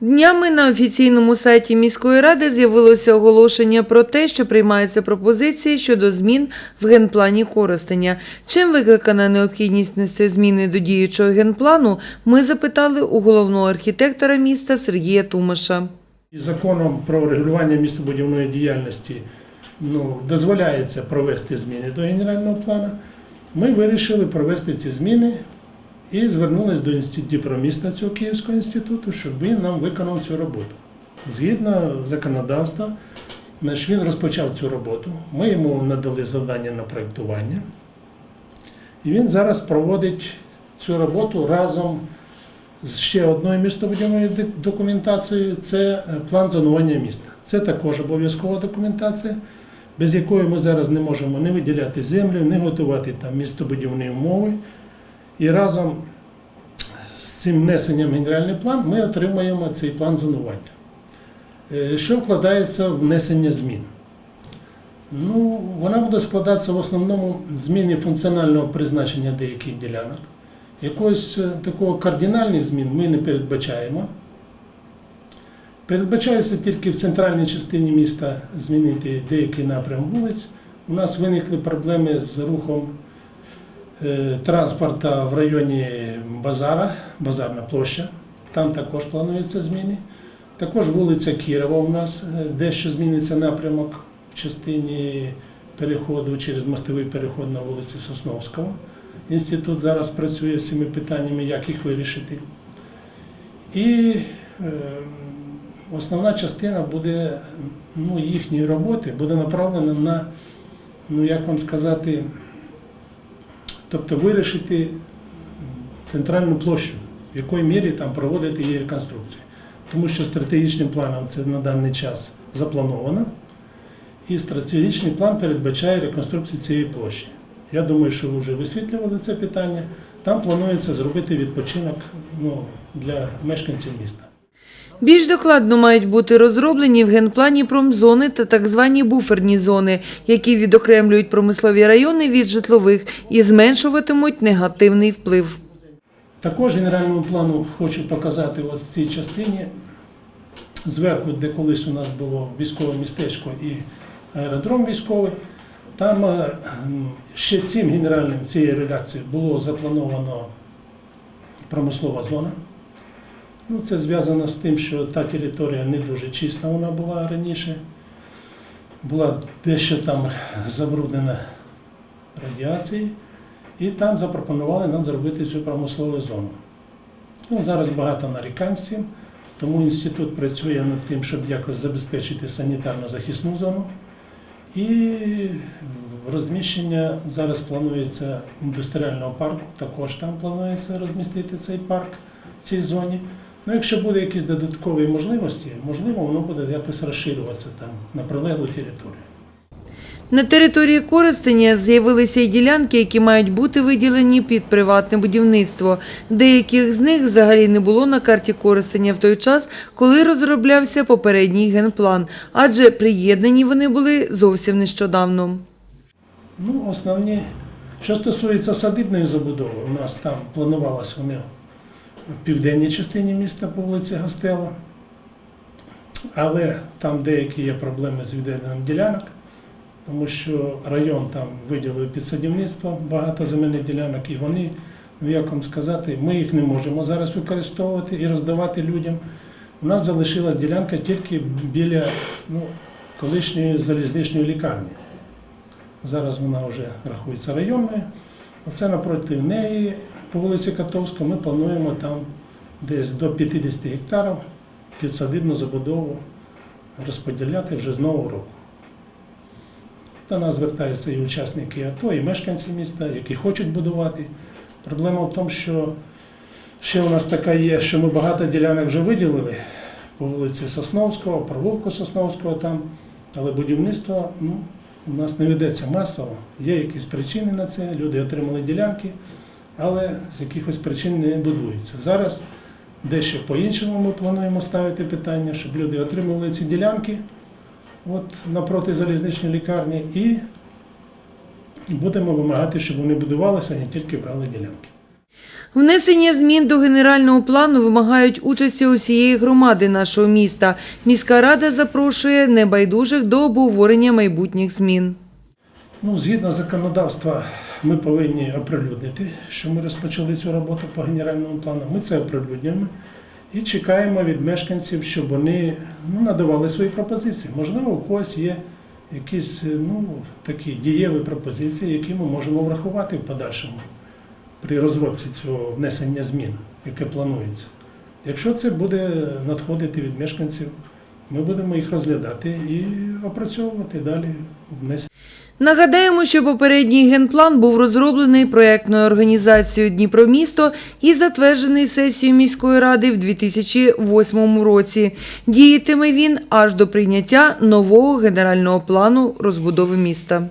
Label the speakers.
Speaker 1: Днями на офіційному сайті міської ради з'явилося оголошення про те, що приймаються пропозиції щодо змін в генплані Коростеня. Чим викликана необхідність нести зміни до діючого генплану, ми запитали у головного архітектора міста Сергія Тумаша.
Speaker 2: Законом про регулювання містобудівної діяльності ну, дозволяється провести зміни до генерального плану. Ми вирішили провести ці зміни і звернулися до інституту цього Київського інституту, щоб він нам виконав цю роботу. Згідно законодавства, він розпочав цю роботу. Ми йому надали завдання на проєктування. І він зараз проводить цю роботу разом з ще одною містобудівною документацією це е, план зонування міста. Це також обов'язкова документація, без якої ми зараз не можемо не виділяти землю, не готувати там містобудівні умови. І разом з цим внесенням генеральний план ми отримаємо цей план зонування. Е, Що вкладається в внесення змін? Ну, вона буде складатися в основному зміни функціонального призначення деяких ділянок. Якогось е, такого кардинальних змін ми не передбачаємо. Передбачається тільки в центральній частині міста змінити деякий напрям вулиць. У нас виникли проблеми з рухом е, транспорту в районі Базара, Базарна площа. Там також плануються зміни. Також вулиця Кірова у нас е, дещо зміниться напрямок в частині переходу через мостовий переход на вулиці Сосновського. Інститут зараз працює з цими питаннями, як їх вирішити. І е, основна частина буде ну, їхньої роботи буде направлена на, ну як вам сказати, тобто вирішити центральну площу, в якій мірі там проводити її реконструкцію. Тому що стратегічним планом це на даний час заплановано, і стратегічний план передбачає реконструкцію цієї площі. Я думаю, що ви вже висвітлювали це питання. Там планується зробити відпочинок ну, для мешканців міста.
Speaker 1: Більш докладно мають бути розроблені в генплані промзони та так звані буферні зони, які відокремлюють промислові райони від житлових і зменшуватимуть негативний вплив.
Speaker 2: Також генеральному плану хочу показати от в цій частині зверху, де колись у нас було військове містечко і аеродром військовий. Там е, ще цим генеральним цієї редакції було заплановано промислова зона. Ну, це зв'язано з тим, що та територія не дуже чиста вона була раніше. Була дещо там забруднена радіацією. І там запропонували нам зробити цю промислову зону. Ну, зараз багато нарікань з цим, тому інститут працює над тим, щоб якось забезпечити санітарно-захисну зону. І розміщення зараз планується індустріального парку, також там планується розмістити цей парк в цій зоні. Ну, якщо буде якісь додаткові можливості, можливо, воно буде якось розширюватися там на прилеглу територію.
Speaker 1: На території Коростеня з'явилися й ділянки, які мають бути виділені під приватне будівництво. Деяких з них взагалі не було на карті Коростеня в той час, коли розроблявся попередній генплан, адже приєднані вони були зовсім нещодавно.
Speaker 2: Ну, основні, що стосується садибної забудови, у нас там планувалось вони в південній частині міста по вулиці Гастела, але там деякі є проблеми з відведенням ділянок, тому що район там виділив під садівництво багато земельних ділянок, і вони, ну як вам сказати, ми їх не можемо зараз використовувати і роздавати людям. У нас залишилась ділянка тільки біля ну, колишньої залізничної лікарні. Зараз вона вже рахується районною. Оце напроти неї, по вулиці Котовська, ми плануємо там десь до 50 гектарів підсадибну забудову розподіляти вже з нового року. До нас звертаються і учасники АТО, і мешканці міста, які хочуть будувати. Проблема в тому, що ще у нас така є, що ми багато ділянок вже виділили по вулиці Сосновського, провулку Сосновського там, але будівництво ну, у нас не ведеться масово. Є якісь причини на це, люди отримали ділянки, але з якихось причин не будуються. Зараз дещо по-іншому ми плануємо ставити питання, щоб люди отримували ці ділянки от напроти залізничної лікарні і будемо вимагати, щоб вони будувалися, а не тільки брали ділянки.
Speaker 1: Внесення змін до генерального плану вимагають участі усієї громади нашого міста. Міська рада запрошує небайдужих до обговорення майбутніх змін.
Speaker 2: Ну, згідно законодавства, ми повинні оприлюднити, що ми розпочали цю роботу по генеральному плану. Ми це оприлюднюємо і чекаємо від мешканців, щоб вони ну, надавали свої пропозиції. Можливо, у когось є якісь ну, такі дієві пропозиції, які ми можемо врахувати в подальшому при розробці цього внесення змін, яке планується. Якщо це буде надходити від мешканців, ми будемо їх розглядати і опрацьовувати далі.
Speaker 1: Нагадаємо, що попередній генплан був розроблений проєктною організацією Дніпромісто і затверджений сесією міської ради в 2008 році. Діятиме він аж до прийняття нового генерального плану розбудови міста.